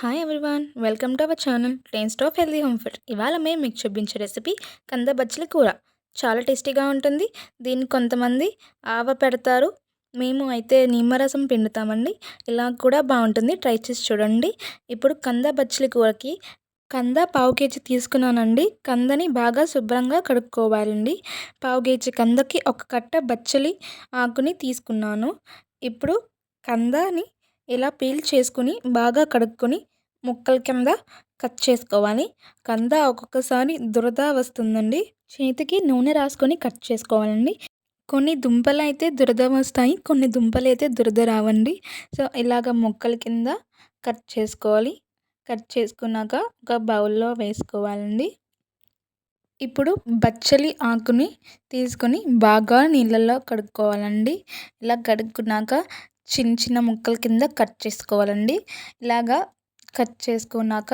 Hi everyone welcome to our channel train staff healthy home food ఇవాళ మేము మీకు చూపించే రెసిపీ కంద బచ్చలి కూర. చాలా టేస్టీగా ఉంటుంది. దీన్ని కొంతమంది ఆవ పెడతారు. మేము అయితే నిమ్మరసం పిండుతామండి. ఇలా కూడా బాగుంటుంది. ట్రై చేసి చూడండి. ఇప్పుడు కంద బచ్చలి కూరకి కంద పావు కేజీ తీసుకున్నానండి. కందని బాగా శుభ్రంగా కడుక్కోవాలండి. పావు కేజీ కందకి ఒక కట్ట బచ్చలి ఆకుని తీసుకున్నాను. ఇప్పుడు కందని ఇలా పీల్ చేసుకుని బాగా కడుక్కొని ముక్కల కింద కట్ చేసుకోవాలి. కంద ఒక్కొక్కసారి దురద వస్తుందండి. చేతికి నూనె రాసుకొని కట్ చేసుకోవాలండి. కొన్ని దుంపలు అయితే దురద వస్తాయి కొన్ని దుంపలు అయితే దురద రావండి. సో ఇలాగ ముక్కల కింద కట్ చేసుకోవాలి. కట్ చేసుకున్నాక ఒక బౌల్లో వేసుకోవాలండి. ఇప్పుడు బచ్చలి ఆకుని తీసుకొని బాగా నీళ్ళల్లో కడుక్కోవాలండి. ఇలా కడుక్కున్నాక చిన్న చిన్న ముక్కల కింద కట్ చేసుకోవాలండి. ఇలాగా కట్ చేసుకున్నాక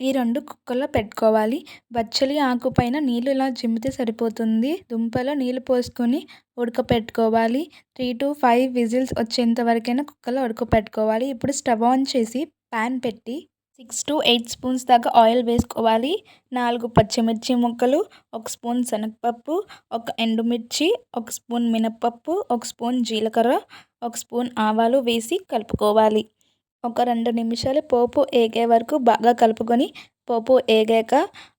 ఈ రెండు కుక్కర్లో పెట్టుకోవాలి. బచ్చలి ఆకు పైన నీళ్ళు ఇలా చిమ్మితే సరిపోతుంది. దుంపలో నీళ్ళు పోసుకొని ఉడకపెట్టుకోవాలి. త్రీ టు ఫైవ్ విజిల్స్ వచ్చేంత వరకైనా కుక్కర్లో ఉడకపెట్టుకోవాలి. ఇప్పుడు స్టవ్ ఆన్ చేసి ప్యాన్ పెట్టి సిక్స్ టు ఎయిట్ స్పూన్స్ దాకా ఆయిల్ వేసుకోవాలి. నాలుగు పచ్చిమిర్చి ముక్కలు ఒక స్పూన్ శనగపప్పు ఒక ఎండుమిర్చి ఒక స్పూన్ మినప్పప్పు ఒక స్పూన్ జీలకర్ర ఒక స్పూన్ ఆవాలు వేసి కలుపుకోవాలి. ఒక రెండు నిమిషాలు పోపు ఏగే వరకు బాగా కలుపుకొని పోపు ఏగాక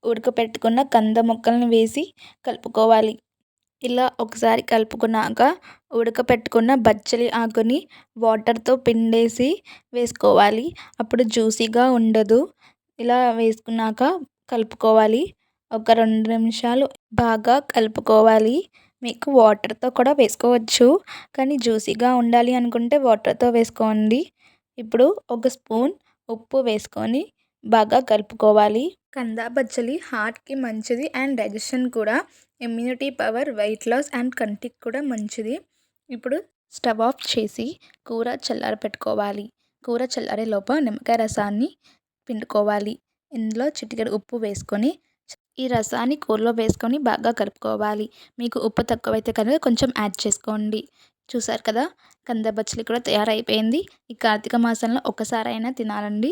ఉడకపెట్టుకున్న కంద ముక్కలను వేసి కలుపుకోవాలి. ఇలా ఒకసారి కలుపుకున్నాక ఉడకపెట్టుకున్న బచ్చలి ఆకుని వాటర్తో పిండేసి వేసుకోవాలి. అప్పుడు జ్యూసీగా ఉండదు. ఇలా వేసుకున్నాక కలుపుకోవాలి. ఒక రెండు నిమిషాలు బాగా కలుపుకోవాలి. మీకు వాటర్తో కూడా వేసుకోవచ్చు. కానీ జ్యూసీగా ఉండాలి అనుకుంటే వాటర్తో వేసుకోండి. ఇప్పుడు ఒక స్పూన్ ఉప్పు వేసుకొని బాగా కలుపుకోవాలి. కందా బచ్చలి హార్ట్కి మంచిది అండ్ డైజెషన్ కూడా. Immunity power weight loss and కంటికి కూడా మంచిది. ఇప్పుడు స్టవ్ ఆఫ్ చేసి కూర చల్లార పెట్టుకోవాలి కూర చల్లారే లోపల నిమ్మకాయ రసాన్ని పిండుకోవాలి. ఇందులో చిటికెడు ఉప్పు వేసుకొని ఈ రసాన్ని కూరలో వేసుకొని బాగా కలుపుకోవాలి. మీకు ఉప్పు తక్కువైతే కనుక కొంచెం యాడ్ చేసుకోండి. చూసారు కదా? కంద బచ్చలి కూడా తయారైపోయింది. ఈ కార్తీక మాసంలో ఒకసారైనా తినాలండి.